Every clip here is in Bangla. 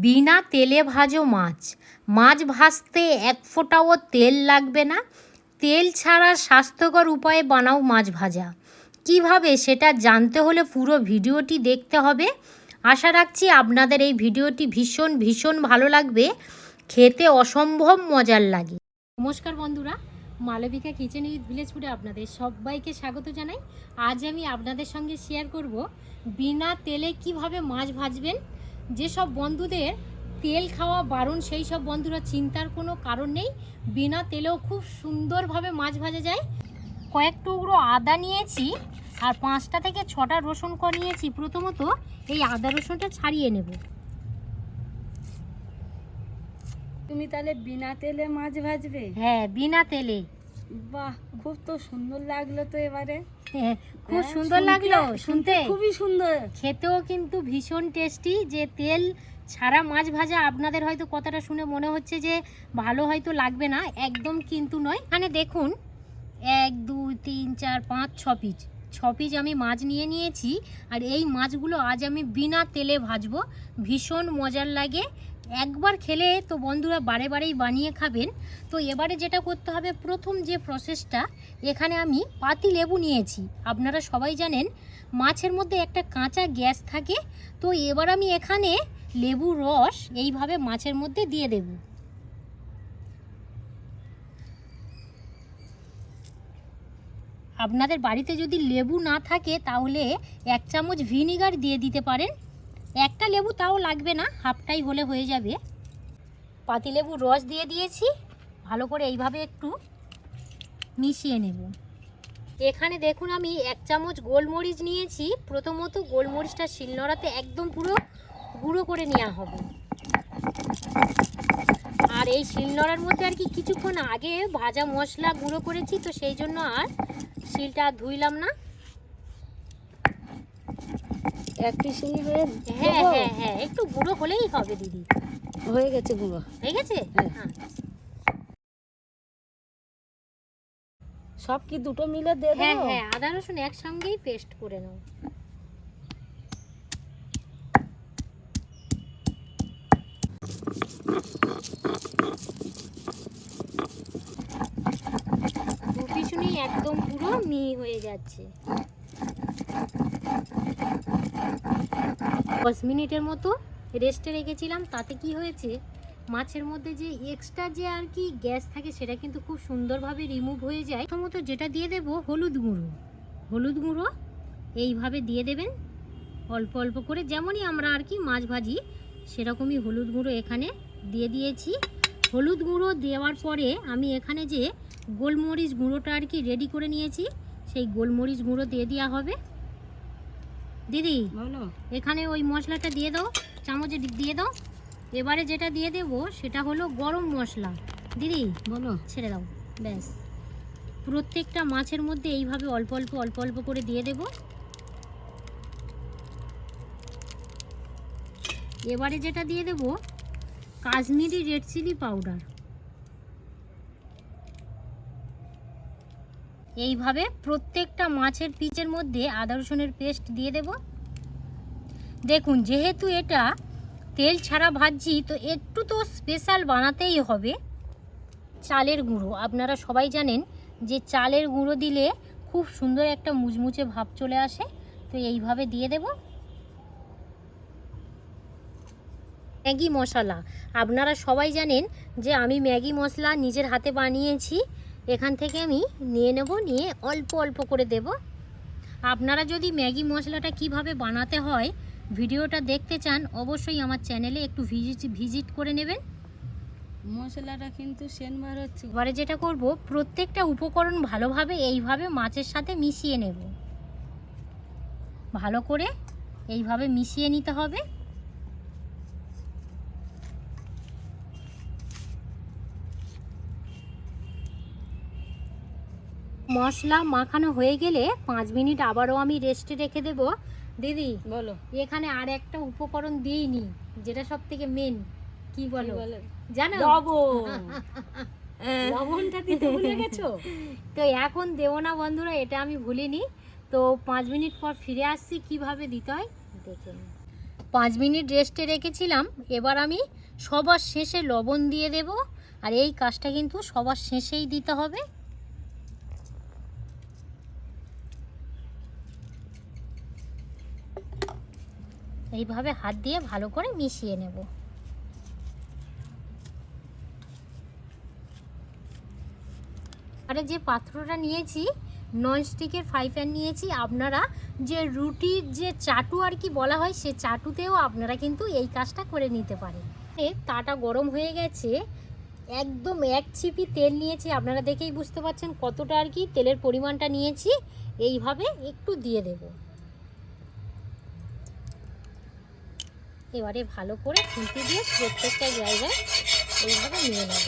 বিনা তেলে ভাজো মাছ। মাছ ভাজতে এক ফোঁটাও তেল লাগবে না। তেল ছাড়া স্বাস্থ্যকর উপায়ে বানাও মাছ ভাজা। কীভাবে সেটা জানতে হলে পুরো ভিডিওটি দেখতে হবে। আশা রাখছি আপনাদের এই ভিডিওটি ভীষণ ভীষণ ভালো লাগবে। খেতে অসম্ভব মজার লাগে। নমস্কার বন্ধুরা, মালবিকা কিচেন উইথ ভিলেজ ফুডে আপনাদের সবাইকে স্বাগত জানাই। আজ আমি আপনাদের সঙ্গে শেয়ার করব বিনা তেলে কীভাবে মাছ ভাজবেন যেসব বন্ধুদের তেল খাওয়া বারণ সেই সব বন্ধুরা চিন্তার কোনো কারণ নেই। বিনা তেলেও খুব সুন্দরভাবে মাছ ভাজা যায়। কয়েক টুকরো আদা নিয়েছি আর পাঁচটা থেকে ছটা রসুন ক নিয়েছি। প্রথমত এই আদা রসুনটা ছাড়িয়ে নেব। তুমি তাহলে বিনা তেলে মাছ ভাজবে? হ্যাঁ বিনা তেলে। বাহ খুব তো সুন্দর লাগল তো এবারে। খুব হ্যাঁ, সুন্দর লাগল শুনতে খুবই সুন্দর। খেতেও কিন্তু ভীষণ টেস্টি যে তেল ছাড়া মাছ ভাজা আপনাদের হয়তো কথাটা শুনে মনে হচ্ছে যে ভালো হয়তো লাগবে না একদম কিন্তু নয়। মানে দেখুন এক দুই তিন চার পাঁচ ছ পিস ছ পিস আমি মাছ নিয়ে নিয়েছি আর এই মাছগুলো আজ আমি বিনা তেলে ভাজবো। ভীষণ মজার লাগে একবার খেলে তো বন্ধুরা বারে বারেই বানিয়ে খাবেন। তো এবারে যেটা করতে হবে, প্রথম যে প্রসেসটা এখানে আমি পাতি লেবু নিয়েছি। আপনারা সবাই জানেন, মাছের মধ্যে একটা কাঁচা গ্যাস থাকে। তো এবার আমি এখানে লেবুর রস এইভাবে মাছের মধ্যে দিয়ে দেব। আপনাদের বাড়িতে যদি লেবু না থাকে, তাহলে এক চামচ ভিনিগার দিয়ে দিতে পারেন। একটা লেবু তাও লাগবে না, হাফটাই হলে হয়ে যাবে। পাতিলেবুর রস দিয়ে দিয়েছি, ভালো করে এইভাবে একটু মিশিয়ে নেব। এখানে দেখুন আমি এক চামচ গোলমরিচ নিয়েছি, প্রথমত গোলমরিচটা শিলনোড়াতে একদম পুরো গুঁড়ো করে নেওয়া হবে। আর এই শিলনোড়ার মধ্যে আর কি কিছুক্ষণ আগে ভাজা মশলা গুঁড়ো করেছি, তো সেই জন্য আর শিলটা ধুইলাম না। এক পিস নিবে হ্যাঁ হ্যাঁ হ্যাঁ একটু গুঁড়ো হলেই হবে দিদি। হয়ে গেছে গুঁড়ো। হয়ে গেছে? হ্যাঁ। হ্যাঁ। সব কি দুটো মিলে দিয়ে হ্যাঁ হ্যাঁ আদা রসুন একসঙ্গেই পেস্ট করে নাও। পিছনেই একদম পুরো মিহি হয়ে যাচ্ছে। দশ মিনিটের মতো রেস্টে রেখেছিলাম, তাতে কি হয়েছে? মাছের মধ্যে যে এক্সট্রা যে আর কি গ্যাস থাকে, সেটা কিন্তু খুব সুন্দরভাবে রিমুভ হয়ে যায়। প্রথমত যেটা দিয়ে দেব, হলুদ গুঁড়ো। হলুদ গুঁড়ো এইভাবে দিয়ে দেবেন, অল্প অল্প করে। যেমনই আমরা আর কি মাছ ভাজি, সেরকমই হলুদ গুঁড়ো এখানে দিয়ে দিয়েছি। হলুদ গুঁড়ো দেওয়ার পরে আমি এখানে যে গোলমরিচ গুঁড়োটা আর কি রেডি করে নিয়েছি। সেই গোলমরিচ গুঁড়ো দিয়ে দেওয়া হবে। দিদি বলো। এখানে ওই মশলাটা দিয়ে দাও চামচে দিয়ে দাও। এবারে যেটা দিয়ে দেবো সেটা হলো গরম মশলা। দিদি বলো। ছেড়ে দাও ব্যাস। প্রত্যেকটা মাছের মধ্যে এইভাবে অল্প অল্প অল্প অল্প করে দিয়ে দেব। এবারে যেটা দিয়ে দেব কাশ্মীরি রেড চিলি পাউডার। এইভাবে প্রত্যেকটা মাছের পিচের মধ্যে আদা রসুনের পেস্ট দিয়ে দেব। দেখুন, যেহেতু এটা তেল ছাড়া ভাজছি, তো একটু তো স্পেশাল বানাতেই হবে। চালের গুঁড়ো, আপনারা সবাই জানেন যে চালের গুঁড়ো দিলে খুব সুন্দর একটা মুচমুচে ভাব চলে আসে, তো এইভাবে দিয়ে দেব। ম্যাগি মশলা, আপনারা সবাই জানেন যে আমি ম্যাগি মশলা নিজের হাতে বানিয়েছি এখান থেকে আমি নিয়ে নেব নিয়ে অল্প অল্প করে দেব। আপনারা যদি ম্যাগি মশলাটা কীভাবে বানাতে হয় ভিডিওটা দেখতে চান অবশ্যই আমার চ্যানেলে একটু ভিজিট ভিজিট করে নেবেন। মশলাটা কিন্তু সেন বার হচ্ছে। এবারে যেটা করব প্রত্যেকটা উপকরণ ভালোভাবে এইভাবে মাছের সাথে মিশিয়ে নেব। ভালো করে এইভাবে মিশিয়ে নিতে হবে। মশলা মাখানো হয়ে গেলে পাঁচ মিনিট আবারও আমি রেস্টে রেখে দেব। দিদি বলো। এখানে আর একটা উপকরণ দিইনি যেটা সব থেকে মেন কি বলো? বলো? জানো? লবণ। লবণটা দিতে ভুলে গেছো? তো এখন দেবো না বন্ধুরা এটা আমি ভুলিনি। তো পাঁচ মিনিট পর ফিরে আসছি কীভাবে দিতে হয়? দেখে পাঁচ মিনিট রেস্টে রেখেছিলাম এবার আমি সবার শেষে লবণ দিয়ে দেব। আর এই কাজটা কিন্তু সবার শেষেই দিতে হবে। এইভাবে হাত দিয়ে ভালো করে মিশিয়ে নেব। আরে যে পাত্রটা নিয়েছি ননস্টিকের ফ্রাই প্যান নিয়েছি, আপনারা যে রুটির যে চাটু আর কি বলা হয়, সে চাটুতেও আপনারা কিন্তু এই কাজটা করে নিতে পারেন। তাটা গরম হয়ে গেছে, একদম এক ছিপি তেল নিয়েছি, আপনারা দেখেই বুঝতে পারছেন কতটা আর কি তেলের পরিমাণটা নিয়েছি, এইভাবে একটু দিয়ে দেব। এবারে ভালো করে খুঁটি দিয়ে প্রত্যেকটা জায়গায় এইভাবে নিয়ে নেব।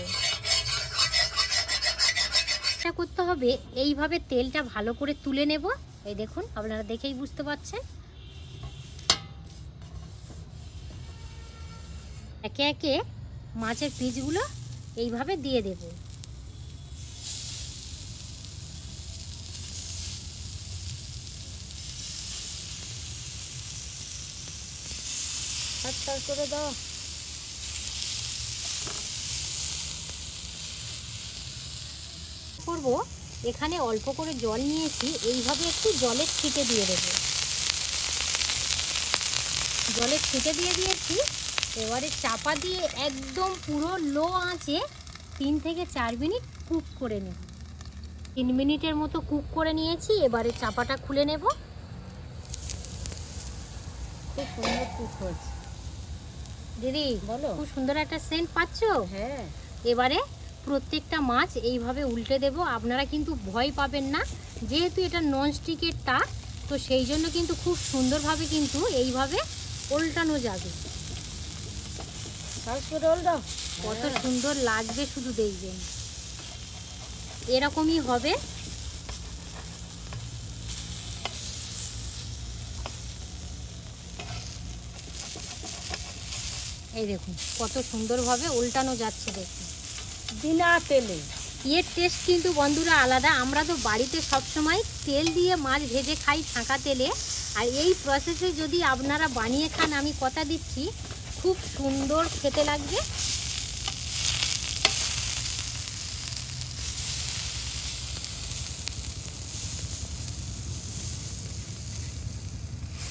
এটা করতে হবে, এইভাবে তেলটা ভালো করে তুলে নেব। এই দেখুন, আপনারা দেখেই বুঝতে পারছেন। একে একে মাছের পিসগুলো এইভাবে দিয়ে দেব। হাতটা করে দাও। করব। এখানে অল্প করে জল নিয়েছি, এইভাবে একটু জলের ছিটে দিয়ে দেবো। জলের ছিটে দিয়ে দিয়েছি, এবারে চাপা দিয়ে একদম পুরো লো আঁচে তিন থেকে চার মিনিট কুক করে নেব। তিন মিনিটের মতো কুক করে নিয়েছি, এবারে চাপাটা খুলে নেব। খুব সুন্দর কুক হয়েছে। দিদি বলো। খুব সুন্দর একটা সেন্ট পাচ্ছো? হ্যাঁ। এবারে প্রত্যেকটা মাছ এইভাবে উল্টে দেব। আপনারা কিন্তু ভয় পাবেন না। যেহেতু এটা ননস্টিকের তা তো সেই জন্য কিন্তু খুব সুন্দরভাবে কিন্তু এইভাবে উল্টানো যাবে। কত হ্যাঁ। সুন্দর লাগবে শুধু দেখবেন। এরকমই হবে। এই দেখুন কত সুন্দরভাবে উল্টানো যাচ্ছে দেখুন। বিনা তেলে। এর টেস্ট কিন্তু বন্ধুরা আলাদা। আমরা তো বাড়িতে সবসময় তেল দিয়ে মাছ ভেজে খাই ফাঁকা তেলে। আর এই প্রসেসে যদি আপনারা বানিয়ে খান আমি কথা দিচ্ছি খুব সুন্দর খেতে লাগবে।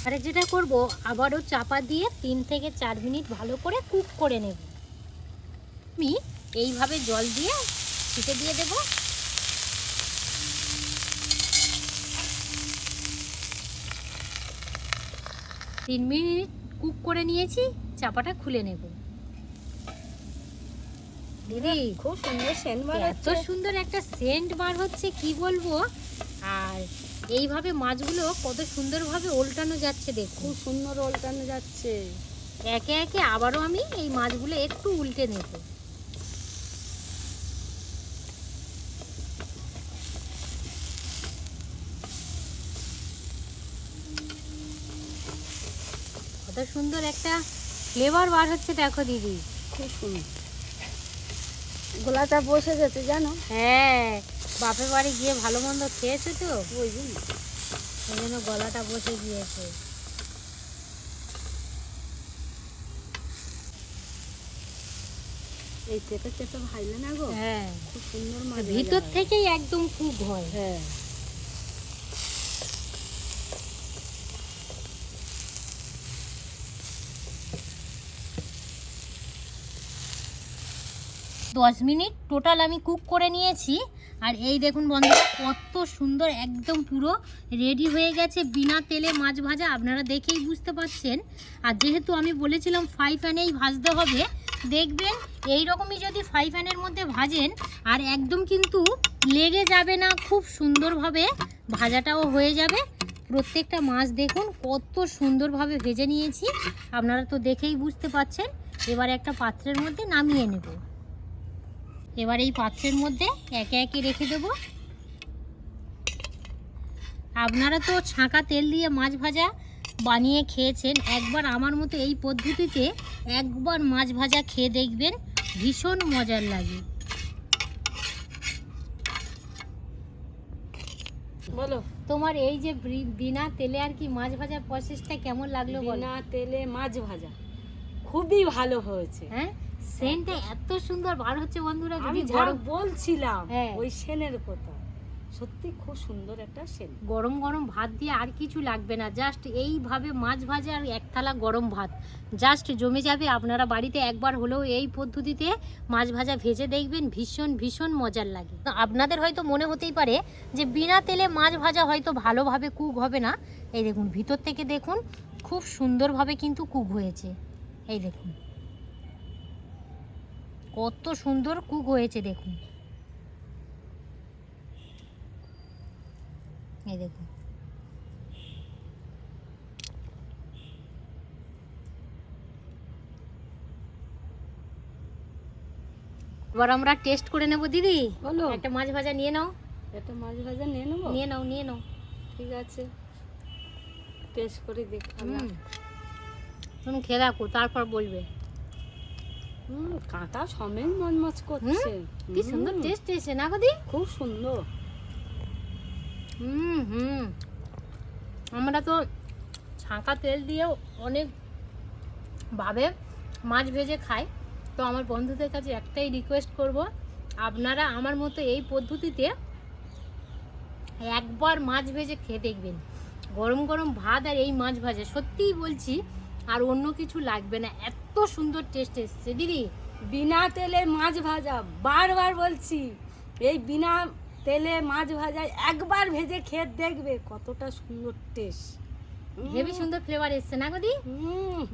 আরে যেটা করব আবারও চাপা দিয়ে তিন থেকে চার মিনিট ভালো করে কুক করে নেব। আমি এইভাবে জল দিয়ে ছিটে দিয়ে দেব। তিন মিনিট কুক করে নিয়েছি চাপাটা খুলে নেব। দিদি খুব সুন্দর সেন্ট বার এত সুন্দর একটা সেন্ট বার হচ্ছে কি বলব? আর এইভাবে মাছগুলো কত সুন্দরভাবে উল্টানো যাচ্ছে দেখুন। খুব সুন্দর ওলটানো যাচ্ছে। একে একে আবারও আমি এই মাছগুলো একটু উল্টে নেব। কত সুন্দর একটা ফ্লেভার বার হচ্ছে দেখো দিদি। খুব সুন্দর। গোলাটা বসে গেছে জানো? হ্যাঁ বাপের বাড়ি গিয়ে ভালো মন্দ খেয়েছে তো? ওই জন্য সেই জন্য গলাটা বসে গিয়েছে। এই চেপে চেপে ভাইলে না গো? হ্যাঁ। খুব সুন্দর মাছ ভিতর থেকেই একদম খুব হয়। হ্যাঁ। দশ মিনিট টোটাল আমি কুক করে নিয়েছি। আর এই দেখুন বন্ধুরা, কত সুন্দর, একদম পুরো রেডি হয়ে গেছে বিনা তেলে মাছ ভাজা। আপনারা দেখেই বুঝতে পারছেন। আর যেহেতু আমি বলেছিলাম ফ্রাই প্যানেই ভাজতে হবে, দেখবেন এই রকমই যদি ফ্রাই প্যানের মধ্যে ভাজেন, আর একদম কিন্তু লেগে যাবে না, খুব সুন্দরভাবে ভাজাটাও হয়ে যাবে। প্রত্যেকটা মাছ দেখুন, কত সুন্দরভাবে ভেজে নিয়েছি। আপনারা তো দেখেই বুঝতে পারছেন। এবার একটা পাত্রের মধ্যে নামিয়ে নেব। এবার এই পাত্রের মধ্যে একে একে রেখে দেব। আপনারা তো ছাঁকা তেল দিয়ে মাছ ভাজা বানিয়ে খেয়েছেন একবার আমার মতো এই পদ্ধতিতে একবার মাছ ভাজা খেয়ে দেখবেন ভীষণ মজার লাগে। বলো। তোমার এই যে বিনা তেলে আর কি মাছ ভাজার প্রসেসটা কেমন লাগল বলো? বিনা তেলে মাছ ভাজা। খুবই ভালো হয়েছে। হ্যাঁ? সেন্টটা এত সুন্দর বার হচ্ছে বন্ধুরা যদি আমি যা গরম বলছিলাম হ্যাঁ। ওই সেনের কথা। সত্যি খুব সুন্দর একটা সেন। গরম গরম ভাত দিয়ে আর কিছু লাগবে না জাস্ট এইভাবে মাছ ভাজা আর এক থালা গরম ভাত। জাস্ট জমে যাবে আপনারা বাড়িতে একবার হলেও এই পদ্ধতিতে মাছ ভাজা ভেজে দেখবেন ভীষণ ভীষণ মজার লাগে। তো আপনাদের হয়তো মনে হতেই পারে যে বিনা তেলে মাছ ভাজা হয়তো ভালোভাবে কুক হবে না। এই দেখুন ভিতর থেকে দেখুন খুব সুন্দরভাবে কিন্তু কুক হয়েছে। এই দেখুন। কত সুন্দর কুক হয়েছে দেখুন। এই দেখুন। এবার আমরা টেস্ট করে নেব দিদি। বলো। একটা মাছ ভাজা নিয়ে নাও। একটা মাছ ভাজা নিয়ে নেব? নিয়ে নাও নিয়ে নাও। ঠিক আছে। টেস্ট করে দেখলাম হুম। খেয়ে রাখো তারপর বলবে। হুম কাঁটা সমেত মচমচ করছে। কি সুন্দর টেস্ট এসে না গদি খুব সুন্দর। হুম হুম। আমরা তো ছাঁকা তেল দিয়েও অনেক ভাবে মাছ ভেজে খাই। তো আমার বন্ধুদের কাছে একটাই রিকোয়েস্ট করব আপনারা আমার মতো এই পদ্ধতিতে একবার মাছ ভেজে খেয়ে দেখবেন। গরম গরম ভাত আর এই মাছ ভাজা সত্যিই বলছি আর অন্য কিছু লাগবে না। এত সুন্দর টেস্ট এসছে। দিদি বিনা তেলে মাছ ভাজা বারবার বলছি এই বিনা তেলে মাছ ভাজা একবার ভেজে খেয়ে দেখবে কতটা সুন্দর টেস্ট হেভি সুন্দর ফ্লেভার এসছে না গদি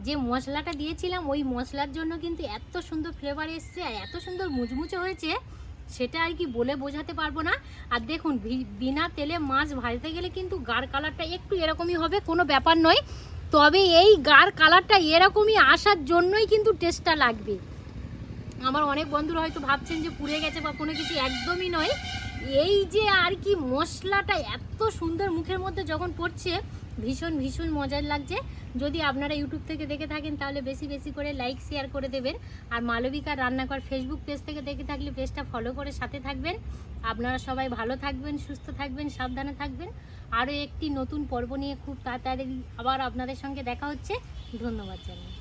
যে মশলাটা দিয়েছিলাম ওই মশলার জন্য কিন্তু এত সুন্দর ফ্লেভার এসছে আর এত সুন্দর মুচমুচে হয়েছে সেটা আর কি বলে বোঝাতে পারব না। আর দেখুন বিনা তেলে মাছ ভাজতে গেলে কিন্তু গাঢ় কালারটা একটু এরকমই হবে কোনো ব্যাপার নয়। তবে এই গার কালারটা এরকমই আসার জন্যই কিন্তু টেস্টটা লাগবে। আমার অনেক বন্ধুরা হয়তো ভাবছেন যে পুড়ে গেছে বা কোনো কিছু একদমই নয়। এই যে আর কি মশলাটা এত সুন্দর মুখের মধ্যে যখন পড়ছে ভীষণ ভীষণ মজার লাগছে। যদি আপনারা ইউটিউব থেকে দেখে থাকেন, তাহলে বেশি বেশি করে লাইক শেয়ার করে দেবেন। আর মালবিকার রান্নাঘর ফেসবুক পেজ থেকে দেখে থাকলে পেজটা ফলো করে সাথে থাকবেন। আপনারা সবাই ভালো থাকবেন, সুস্থ থাকবেন, সাবধানে থাকবেন। আরও একটি নতুন পর্ব নিয়ে খুব তাড়াতাড়ি আবার আপনাদের সঙ্গে দেখা হচ্ছে। ধন্যবাদ জানাই।